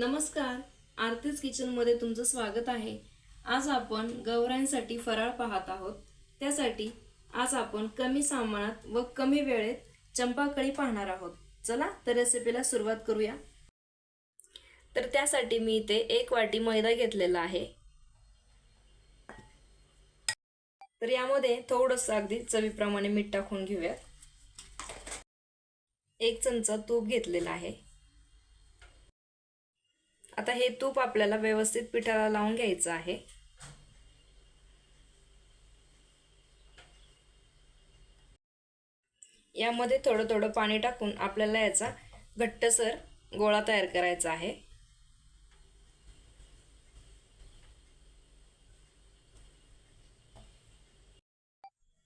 नमस्कार आरतीज किचनमध्ये तुमचं स्वागत आहे. आज आपण गवऱ्यांसाठी फराळ पाहत आहोत. त्यासाठी आज आपण कमी सामानात व कमी वेळेत चंपाकळी पाहणार आहोत. चला तर रेसिपीला सुरुवात करूया. तर त्यासाठी मी इथे एक वाटी मैदा घेतलेला आहे. तर यामध्ये थोडंसं अगदी चवीप्रमाणे मीठ टाकून घेऊयात. एक चमचा तूप घेतलेला आहे. आता हे तूप आपल्याला व्यवस्थित पिठाला लावून घ्यायचं आहे. यामध्ये थोडं थोडं पाणी टाकून आपल्याला याचा घट्टसर गोळा तयार करायचा आहे.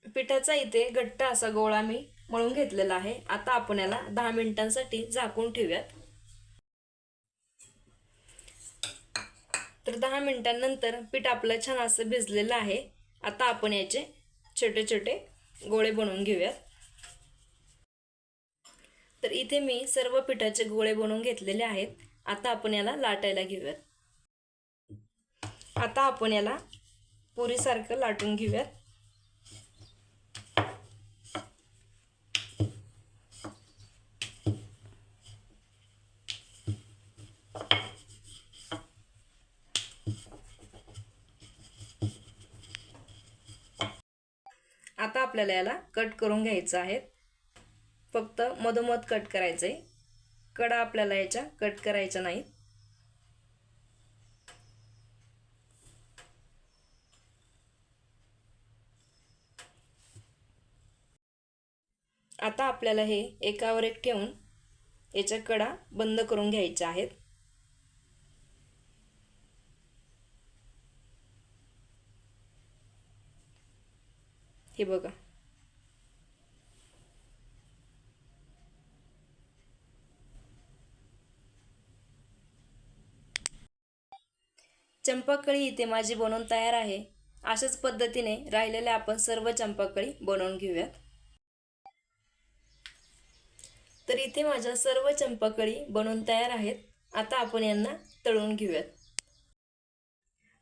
पिठाचा इथे घट्ट असा गोळा मी मळून घेतलेला आहे. आता आपण याला दहा मिनिटांसाठी झाकून ठेवूयात. तर दहा मिनिटांनंतर पीठ आपलं छान असं भिजलेलं आहे. आता आपण याचे छोटे छोटे गोळे बनवून घेऊयात. तर इथे मी सर्व पिठाचे गोळे बनवून घेतलेले आहेत. आता आपण याला लाटायला घेऊयात. आता आपण याला पुरीसारखं लाटून घेऊयात आता आपल्याला याला कट करून घ्यायचं आहे. फक्त मधोमध कट करायचं आहे कडा आपल्याला याच्या कट करायच्या नाहीत. आता आपल्याला हे एकावर एक ठेवून याच्या कडा बंद करून घ्यायच्या आहेत. हे बघा. चंपाकळी इथे माझी बनवून तयार आहे. अशाच पद्धतीने राहिलेल्या आपण सर्व चंपाकळी बनवून घेऊयात. तर इथे माझ्या सर्व चंपाकळी बनवून तयार आहेत. आता आपण यांना तळून घेऊयात.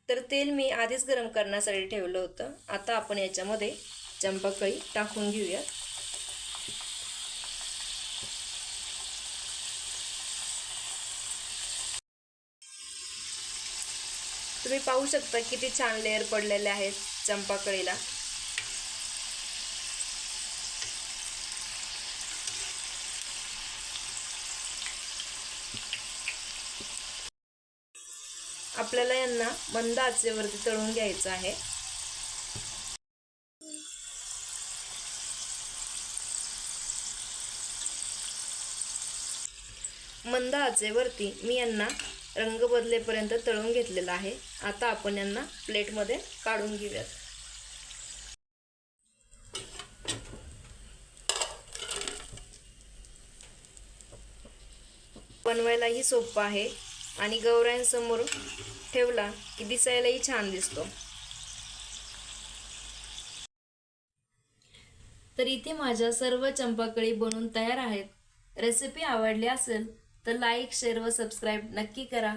तर तेल मी आधीच गरम करण्यासाठी ठेवलं होतं. आता आपण याच्यामध्ये चंपाकळी टाकून घेऊयात. तुम्ही पाहू शकता किती छान लेअर पडलेले आहेत चंपाकळीला. आपल्याला यांना मंद आचेवरती तळून घ्यायचं आहे. मंद आचेवरती मी यांना रंग बदलेपर्यंत तळून घेतलेला आहे. आता आपण यांना प्लेटमध्ये काढून घेऊयात. बनवायलाही सोपं आहे आणि गौरायांसमोर ठेवला की दिसायलाही छान दिसतो. तर इथे माझ्या सर्व चंपाकळी बनवून तयार आहेत. रेसिपी आवडली असेल तर लाईक शेअर व सबस्क्राईब नक्की करा.